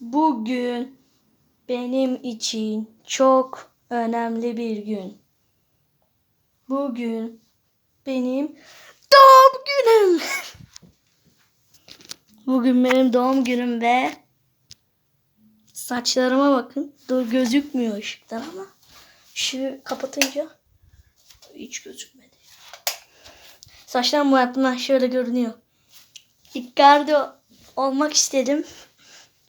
Bugün benim için çok önemli bir gün. Bugün benim doğum günüm. Bugün benim doğum günüm ve saçlarıma bakın. Dur gözükmüyor ışıktan ama şu kapatınca hiç gözükmedi. Saçlarım bu hayatımdan şöyle görünüyor. Icardi olmak istedim.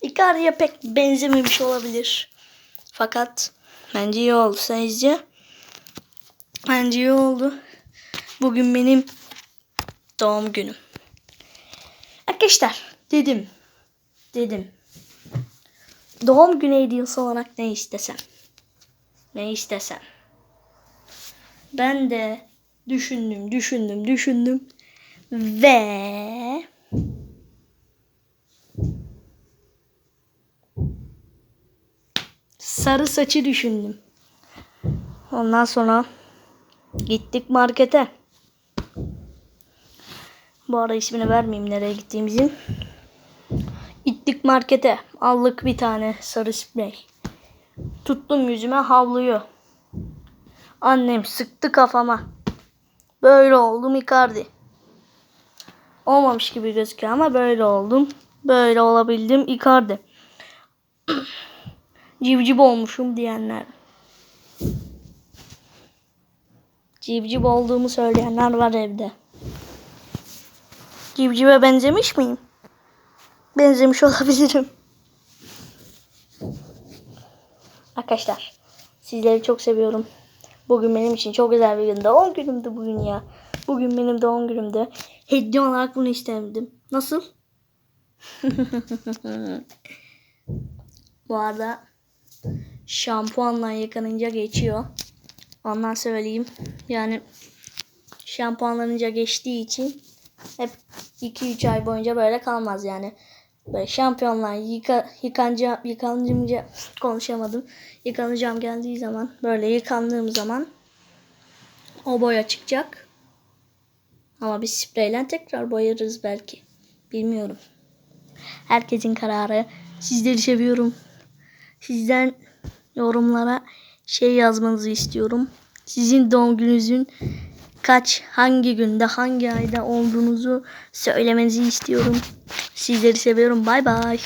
Icardi'ye pek benzememiş olabilir. Fakat bence iyi oldu sizce. Bence iyi oldu. Bugün benim doğum günüm. Arkadaşlar dedim. Dedim. Doğum günü hediyesi olarak ne istesem? Ne istesem? Ben de düşündüm, düşündüm, düşündüm. Ve sarı saçı düşündüm. Ondan sonra gittik markete. Bu ara ismini vermeyeyim nereye gittiğimizin. Gittik markete. Aldık bir tane sarı sprey. Tuttum yüzüme havluyu. Annem sıktı kafama. Böyle oldum Icardi. Olmamış gibi gözüküyor ama böyle oldum. Böyle olabildim Icardi. Civciv olmuşum diyenler. Civciv olduğumu söyleyenler var evde. Civcive benzemiş miyim? Benzemiş olabilirim. Arkadaşlar sizleri çok seviyorum. Bugün benim için çok güzel bir gün. Doğum günümdü bugün ya. Bugün benim doğum günümdü. Hediye olarak bunu istemedim. Nasıl? Bu arada şampuanla yıkanınca geçiyor. Ondan söyleyeyim. Yani şampuanlanınca geçtiği için hep 2-3 ay boyunca böyle kalmaz yani. Böyle şampiyonlar yıka, yıkanca, yıkanınca konuşamadım. Yıkanacağım geldiği zaman böyle yıkandığım zaman o boya çıkacak. Ama biz spreyle tekrar boyarız belki. Bilmiyorum. Herkesin kararı. Sizleri seviyorum. Sizden yorumlara şey yazmanızı istiyorum. Sizin doğum gününüzün kaç, hangi günde, hangi ayda olduğunuzu söylemenizi istiyorum. Sizleri seviyorum. Bay bay.